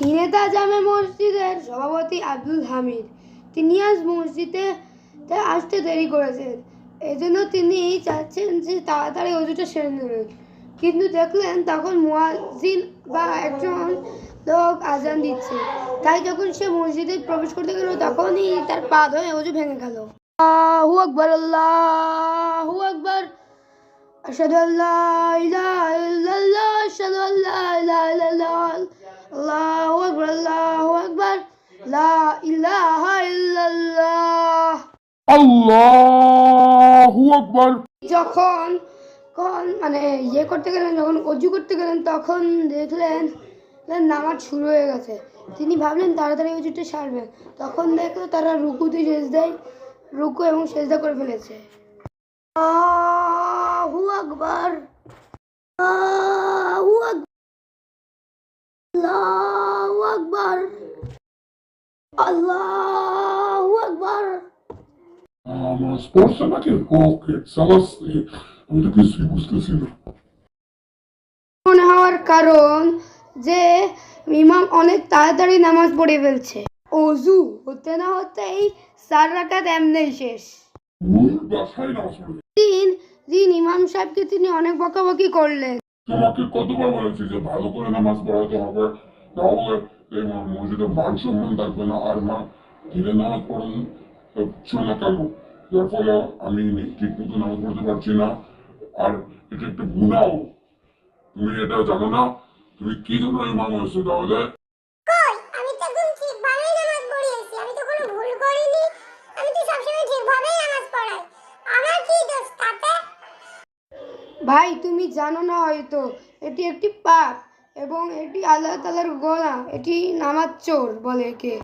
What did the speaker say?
সিনেতা জামে মসজিদের সভাপতি আব্দুল হামিদ। তিনি আজ মসজিদে আসতে দেরি করেছেন। এজন্য তিনি চাচ্ছেন যে তাড়াতাড়ি অজুটা সেরে নেবেন। কিন্তু দেখলেন তখন মুয়াজিন বা একজন লোক আজান দিচ্ছে। তাই যখন সে মসজিদে প্রবেশ করতে গেল, তখনই তার পা ধরে অজু ভেঙে গেল। আকবার, আল্লাহু আকবার। আশহাদু আল্লাহ লা ইলাহা ইল্লাল্লাহ। আল্লাহু আকবার। যখন কোন মানে ইয়ে করতে গেলেন যখন অজু করতে গেলেন তখন দেখলেন নামাজ শুরু হয়ে গেছে। তিনি ভাবলেন তাড়াতাড়ি অজুটা সারবেন। তখন দেখল তারা রুকুতে শেষ দেয় রুকু এবং সেজদা করে ফেলেছে। আহু আকবর। আহু আকবর। আকবার। নামাজ পড়ছে নাকি ওকে চালাচ্ছে আমি তো কিছুই বুঝতেছি না। মনে হওয়ার কারণ যে ইমাম অনেক তাড়াতাড়ি নামাজ পড়ে ফেলছে। অজু হতে না হতেই চার রাকাত এমনিই শেষ। দিন দিন ইমাম সাহেবকে তিনি অনেক বকাবকি করলেন। তোমাকে কতবার বলেছি যে ভালো করে নামাজ পড়াতে হবে? তাহলে এই মসজিদে মান সম্মান থাকবে না আর মা ধীরে নামাজ পড়ান হচ্ছে না কেন? যার ফলে আমি ঠিক মতো নামাজ পড়তে পারছি না। আর এটা একটা গুণাও। তুমি এটা জানো না? তুমি কি জন্য ইমাম হয়েছো তাহলে? আমি তো একদম ঠিকভাবেই নামাজ পড়িয়েছি। আমি তো কোনো আমি তো সবসময় ঠিকভাবেই নামাজ পড়াই। আমার কি দোষ? তাতে ভাই তুমি জানো না হয়তো এটি একটি পাপ। এবং এটি আল্লাহ তালার গলা এটি নামাজ চোর বলে একে।